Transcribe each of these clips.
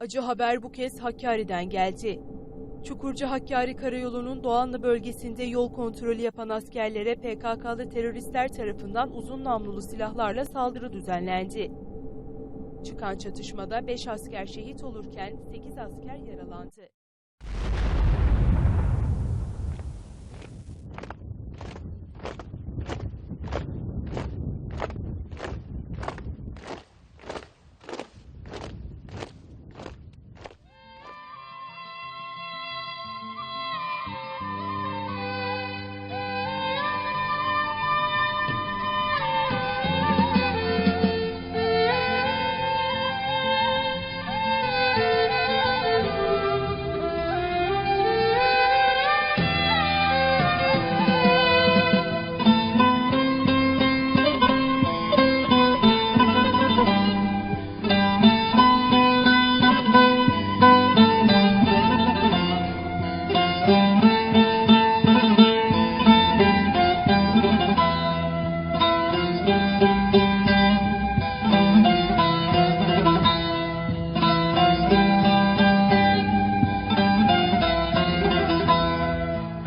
Acı haber bu kez Hakkari'den geldi. Çukurca Hakkari Karayolu'nun Doğanlı bölgesinde yol kontrolü yapan askerlere PKK'lı teröristler tarafından uzun namlulu silahlarla saldırı düzenlendi. Çıkan çatışmada 5 asker şehit olurken 8 asker yaralandı.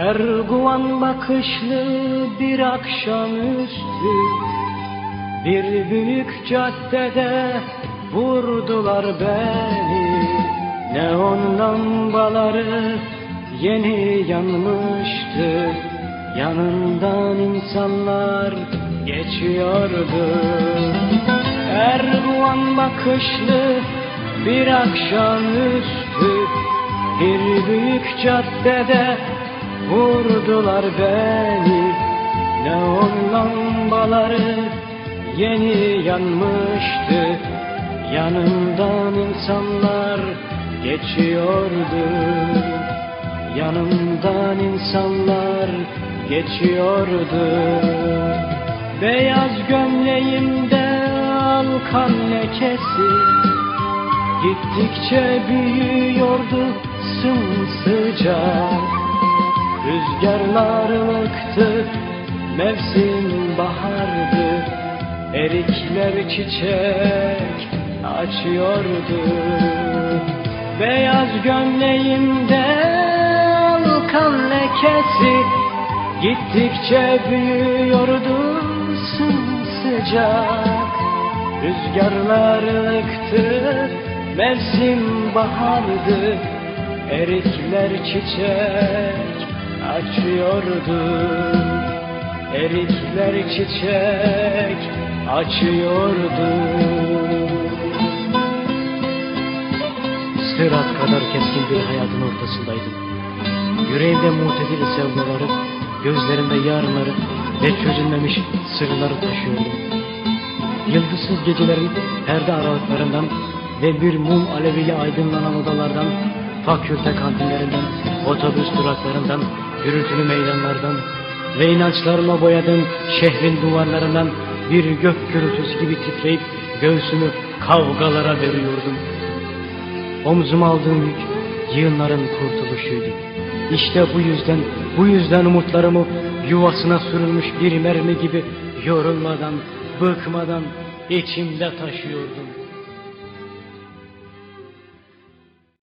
Erguvan bakışlı bir akşamüstü Bir büyük caddede vurdular beni. Neon lambaları yeni yanmıştı Yanından insanlar geçiyordu. Erguvan bakışlı bir akşamüstü Bir büyük caddede Vurdular beni Neon lambaları yeni yanmıştı. Yanımdan insanlar geçiyordu. Yanımdan insanlar geçiyordu. Beyaz gömleğimde alkan lekesi Gittikçe büyüyordu sımsıcak Rüzgarlar ılıktı, mevsim bahardı Erikler çiçek açıyordu. Beyaz gömleğimde alkan lekesi Gittikçe büyüyordu sımsıcak. Rüzgarlar ılıktı, mevsim bahardı Erikler çiçek açıyordu Erikler çiçek açıyordu. Sırat kadar keskin bir hayatın ortasındaydım. Yüreğimde muhtedil sevdaları Gözlerimde yarınları ve çözülmemiş sırları taşıyordum. Yıldızsız gecelerin perde aralıklarından ve bir mum aleviyle aydınlanan odalardan, fakülte kantinlerinden, otobüs duraklarından, gürültülü meydanlardan ve inançlarıma boyadığım şehrin duvarlarından bir gök gürültüsü gibi titreyip göğsümü kavgalara veriyordum. Omzuma aldığım yük yığınların kurtuluşuydu. İşte bu yüzden, bu yüzden umutlarımı yuvasına sürülmüş bir mermi gibi yorulmadan, bıkmadan içimde taşıyordum.